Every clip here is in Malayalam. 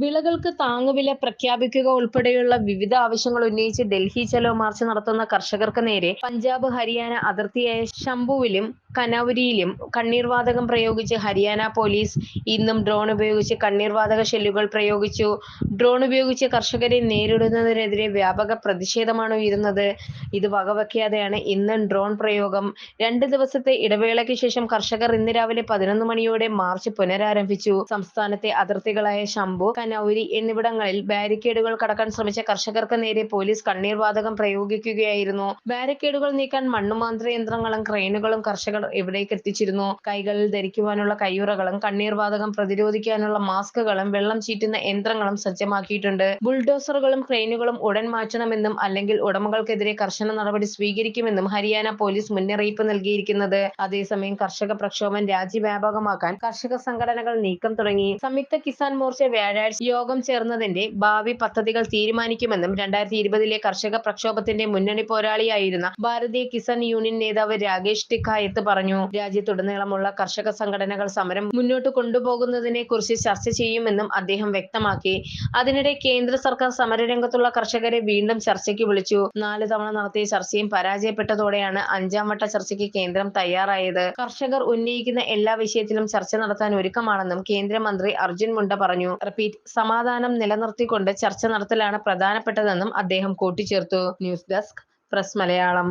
വിളകൾക്ക് താങ്ങുവില പ്രഖ്യാപിക്കുക ഉൾപ്പെടെയുള്ള വിവിധ ആവശ്യങ്ങൾ ഉന്നയിച്ച് ഡൽഹി ചലോ മാർച്ച് നടത്തുന്ന കർഷകർക്ക് നേരെ പഞ്ചാബ് ഹരിയാന അതിർത്തിയായ ശംഭുവിലും കനൌരിയിലും കണ്ണീർവാതകം പ്രയോഗിച്ച് ഹരിയാന പോലീസ് ഇന്നും ഡ്രോൺ ഉപയോഗിച്ച് കണ്ണീർവാതക ഷെല്ലുകൾ പ്രയോഗിച്ചു. ഡ്രോൺ ഉപയോഗിച്ച് കർഷകരെ നേരിടുന്നതിനെതിരെ വ്യാപക പ്രതിഷേധമാണ് ഉയരുന്നത്. ഇത് വകവയ്ക്കാതെയാണ് ഇന്നും ഡ്രോൺ പ്രയോഗം. രണ്ട് ദിവസത്തെ ഇടവേളയ്ക്ക് ശേഷം കർഷകർ ഇന്ന് രാവിലെ പതിനൊന്ന് മണിയോടെ മാർച്ച് പുനരാരംഭിച്ചു. സംസ്ഥാനത്തെ അതിർത്തികളായ ശംഭു കനൌരി എന്നിവിടങ്ങളിൽ ബാരിക്കേഡുകൾ കടക്കാൻ ശ്രമിച്ച കർഷകർക്ക് നേരെ പോലീസ് കണ്ണീർ വാതകം പ്രയോഗിക്കുകയായിരുന്നു. ബാരിക്കേഡുകൾ നീക്കാൻ മണ്ണുമാന്ത്ര യന്ത്രങ്ങളും ക്രെയിനുകളും കർഷകർ ഇവിടേക്ക് എത്തിച്ചിരുന്നു. കൈകളിൽ ധരിക്കുവാനുള്ള കയ്യുറകളും കണ്ണീർ വാതകം പ്രതിരോധിക്കാനുള്ള മാസ്കുകളും വെള്ളം ചീറ്റുന്ന യന്ത്രങ്ങളും സജ്ജമാക്കിയിട്ടുണ്ട്. ബുൾഡോസറുകളും ക്രെയിനുകളും ഉടൻ മാറ്റണമെന്നും അല്ലെങ്കിൽ ഉടമകൾക്കെതിരെ കർശന നടപടി സ്വീകരിക്കുമെന്നും ഹരിയാന പോലീസ് മുന്നറിയിപ്പ് നൽകിയിരിക്കുന്നത്. അതേസമയം കർഷക പ്രക്ഷോഭം രാജ്യവ്യാപകമാക്കാൻ കർഷക സംഘടനകൾ നീക്കം തുടങ്ങി. സംയുക്ത കിസാൻ മോർച്ച വ്യാഴാഴ്ച യോഗം ചേർന്നതിന്റെ ഭാവി പദ്ധതികൾ തീരുമാനിക്കുമെന്നും രണ്ടായിരത്തി ഇരുപതിലെ കർഷക പ്രക്ഷോഭത്തിന്റെ മുന്നണി പോരാളിയായിരുന്ന ഭാരതീയ കിസാൻ യൂണിയൻ നേതാവ് രാകേഷ് ടിക്കായത്ത് പറഞ്ഞു. രാജ്യത്തുടനീളമുള്ള കർഷക സംഘടനകൾ സമരം മുന്നോട്ട് കൊണ്ടുപോകുന്നതിനെ കുറിച്ച് ചർച്ച ചെയ്യുമെന്നും അദ്ദേഹം വ്യക്തമാക്കി. അതിനിടെ കേന്ദ്ര സർക്കാർ സമരരംഗത്തുള്ള കർഷകരെ വീണ്ടും ചർച്ചയ്ക്ക് വിളിച്ചു. നാല് തവണ നടത്തിയ ചർച്ചയും പരാജയപ്പെട്ടതോടെയാണ് അഞ്ചാം വട്ട ചർച്ചയ്ക്ക് കേന്ദ്രം തയ്യാറായത്. കർഷകർ ഉന്നയിക്കുന്ന എല്ലാ വിഷയത്തിലും ചർച്ച നടത്താൻ ഒരുക്കമാണെന്നും കേന്ദ്രമന്ത്രി അർജുൻ മുണ്ട പറഞ്ഞു. റിപ്പീറ്റ് സമാധാനം നിലനിർത്തിക്കൊണ്ട് ചർച്ച നടത്തലാണ് പ്രധാനപ്പെട്ടതെന്നും അദ്ദേഹം കൂട്ടിച്ചേർത്തു. News desk press Malayalam.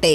ആവട്ടെ